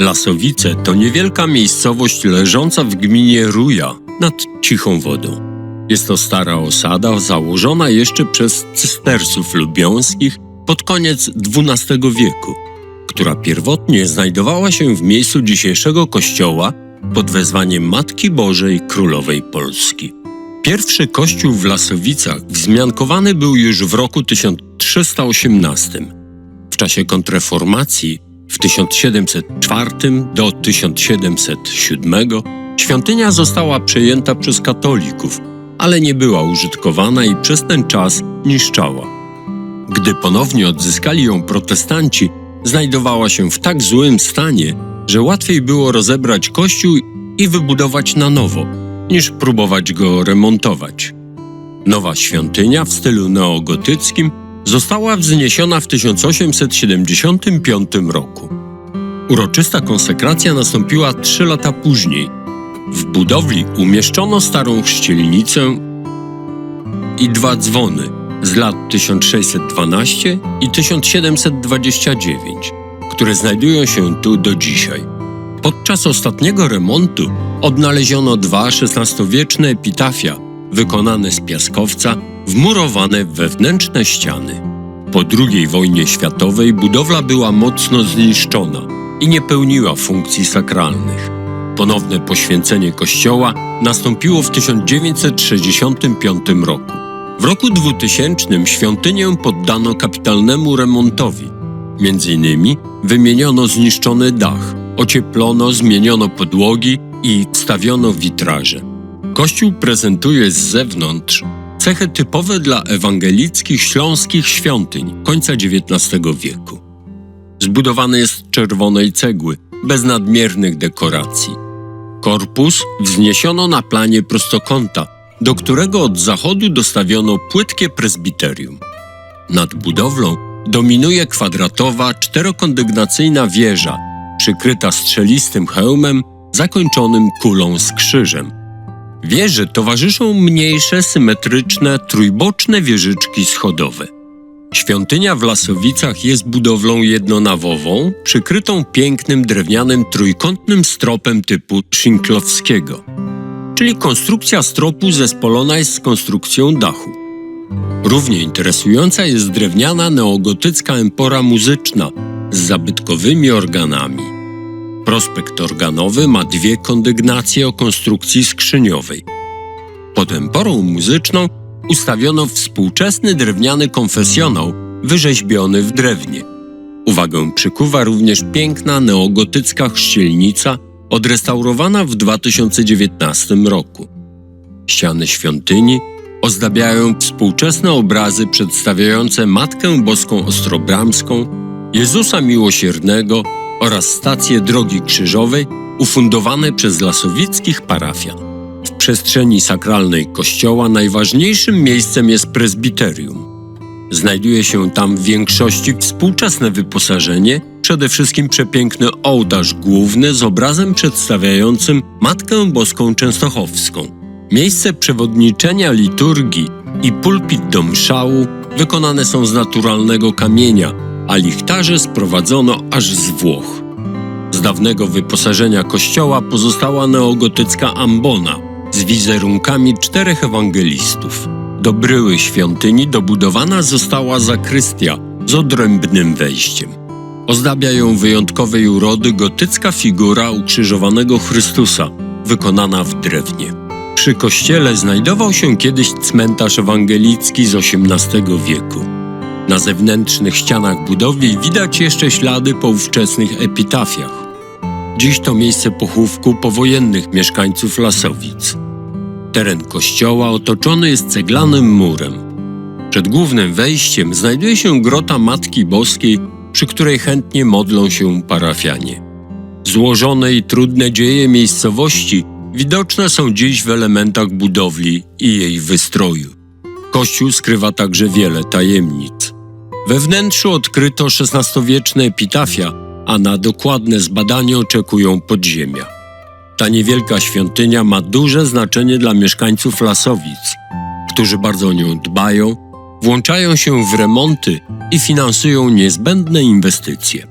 Lasowice to niewielka miejscowość leżąca w gminie Ruja nad Cichą Wodą. Jest to stara osada założona jeszcze przez cystersów lubiąskich pod koniec XII wieku, która pierwotnie znajdowała się w miejscu dzisiejszego kościoła pod wezwaniem Matki Bożej Królowej Polski. Pierwszy kościół w Lasowicach wzmiankowany był już w roku 1318. W czasie kontreformacji w 1704 do 1707 świątynia została przejęta przez katolików, ale nie była użytkowana i przez ten czas niszczała. Gdy ponownie odzyskali ją protestanci, znajdowała się w tak złym stanie, że łatwiej było rozebrać kościół i wybudować na nowo, niż próbować go remontować. Nowa świątynia w stylu neogotyckim została wzniesiona w 1875 roku. Uroczysta konsekracja nastąpiła trzy lata później. W budowli umieszczono starą chrzcielnicę i dwa dzwony z lat 1612 i 1729, które znajdują się tu do dzisiaj. Podczas ostatniego remontu odnaleziono dwa XVI-wieczne epitafia wykonane z piaskowca, wmurowane wewnętrzne ściany. Po II wojnie światowej budowla była mocno zniszczona i nie pełniła funkcji sakralnych. Ponowne poświęcenie kościoła nastąpiło w 1965 roku. W roku 2000 świątynię poddano kapitalnemu remontowi. Między innymi wymieniono zniszczony dach, ocieplono, zmieniono podłogi i wstawiono witraże. Kościół prezentuje z zewnątrz cechy typowe dla ewangelickich śląskich świątyń końca XIX wieku. Zbudowany jest z czerwonej cegły, bez nadmiernych dekoracji. Korpus wzniesiono na planie prostokąta, do którego od zachodu dostawiono płytkie prezbiterium. Nad budowlą dominuje kwadratowa, czterokondygnacyjna wieża, przykryta strzelistym hełmem zakończonym kulą z krzyżem. Wieży towarzyszą mniejsze, symetryczne, trójboczne wieżyczki schodowe. Świątynia w Lasowicach jest budowlą jednonawową, przykrytą pięknym drewnianym trójkątnym stropem typu Szynklowskiego, czyli konstrukcja stropu zespolona jest z konstrukcją dachu. Równie interesująca jest drewniana neogotycka empora muzyczna z zabytkowymi organami. Prospekt organowy ma dwie kondygnacje o konstrukcji skrzyniowej. Pod emporą muzyczną ustawiono współczesny drewniany konfesjonał wyrzeźbiony w drewnie. Uwagę przykuwa również piękna neogotycka chrzcielnica odrestaurowana w 2019 roku. Ściany świątyni ozdabiają współczesne obrazy przedstawiające Matkę Boską Ostrobramską, Jezusa Miłosiernego oraz stację Drogi Krzyżowej ufundowane przez lasowickich parafian. W przestrzeni sakralnej kościoła najważniejszym miejscem jest prezbiterium. Znajduje się tam w większości współczesne wyposażenie, przede wszystkim przepiękny ołtarz główny z obrazem przedstawiającym Matkę Boską Częstochowską. Miejsce przewodniczenia liturgii i pulpit do mszału wykonane są z naturalnego kamienia, a lichtarze sprowadzono aż z Włoch. Z dawnego wyposażenia kościoła pozostała neogotycka ambona z wizerunkami czterech ewangelistów. Do bryły świątyni dobudowana została zakrystia z odrębnym wejściem. Ozdabia ją wyjątkowej urody gotycka figura ukrzyżowanego Chrystusa, wykonana w drewnie. Przy kościele znajdował się kiedyś cmentarz ewangelicki z XVIII wieku. Na zewnętrznych ścianach budowli widać jeszcze ślady po ówczesnych epitafiach. Dziś to miejsce pochówku powojennych mieszkańców Lasowic. Teren kościoła otoczony jest ceglanym murem. Przed głównym wejściem znajduje się grota Matki Boskiej, przy której chętnie modlą się parafianie. Złożone i trudne dzieje miejscowości widoczne są dziś w elementach budowli i jej wystroju. Kościół skrywa także wiele tajemnic. We wnętrzu odkryto XVI-wieczne epitafia, a na dokładne zbadanie oczekują podziemia. Ta niewielka świątynia ma duże znaczenie dla mieszkańców Lasowic, którzy bardzo o nią dbają, włączają się w remonty i finansują niezbędne inwestycje.